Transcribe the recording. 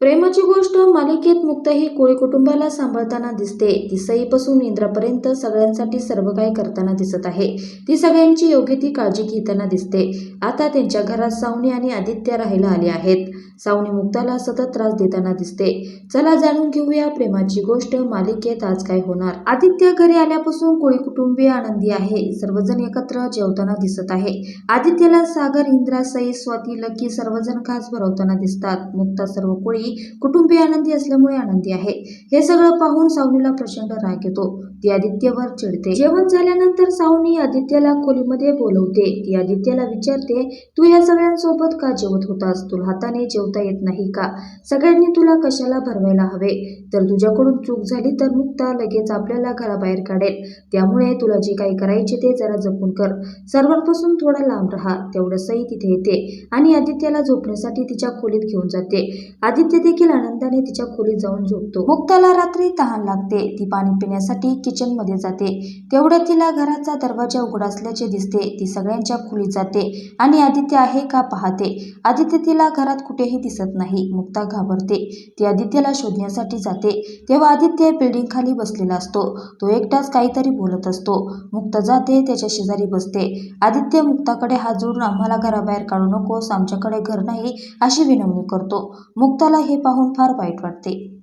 प्रेमाची गोष्ट मालिकेत मुक्ता ही कोळी कुटुंबाला सांभाळताना दिसते. ती सईपासून इंद्रापर्यंत सगळ्यांसाठी सर्व काही करताना दिसत आहे. ती सगळ्यांची योग्य ती काळजी घेताना दिसते. आता त्यांच्या घरात सावनी आणि आदित्य राहायला आले आहेत. सावनी मुक्ताला सतत त्रास देताना दिसते. चला जाणून घेऊया प्रेमाची गोष्ट मालिकेत आज काय होणार. आदित्य घरी आल्यापासून कोळी कुटुंबीय आनंदी आहे. सर्वजण एकत्र जेवताना दिसत आहे. आदित्यला सागर इंद्रा सई स्वाती लकी सर्वजण खास भरवताना दिसतात. मुक्ता सर्व कोळी कुटुंबीय आनंदी असल्यामुळे आनंदी आहे. हे सगळं पाहून सावनीला प्रचंड राग येतो. ती आदित्यवर चिडते. जेवण झाल्यानंतर सावनी आदित्यला खोलीमध्ये बोलवते. ती आदित्यला विचारते तू या सगळ्यांसोबत का जेवत होतास? तुला हाताने जेवता येत नाही का? सगळ्यांनी तुला कशाला भरवायला हवे? तर तुझ्याकडून चूक झाली तर मुक्ता लगेच आपल्याला घराबाहेर काढेल. त्यामुळे तुला जे काही करायचे ते जरा जपून कर. सर्वांपासून थोडा लांब राहा. तेवढं सई तिथे येते आणि आदित्यला झोपण्यासाठी तिच्या खोलीत घेऊन जाते. आदित्य देखील आनंदाने तिच्या खोलीत जाऊन झोपतो. मुक्ताला रात्री तहान लागते. ती पाणी पिण्यासाठी किचनमध्ये जाते. तेवढ्यात तिला घराचा दरवाजा उघडा असल्याचे दिसते. ती सगळ्यांच्या खोलीत जाते आणि आदित्य आहे का पाहते. आदित्य तिला घरात कुठेही दिसत नाही. मुक्ता घाबरते. ती आदित्यला शोधण्यासाठी जाते. तेव्हा आदित्य बिल्डिंग खाली बसलेला असतो. तो एकटाच काहीतरी बोलत असतो. मुक्ता जाते त्याच्या शेजारी बसते. आदित्य मुक्ताकडे हात जोडून आम्हाला घराबाहेर काढू नकोस. आमच्याकडे घर नाही अशी विनवणी करतो. मुक्ताला हे पाहून फार वाईट वाटते.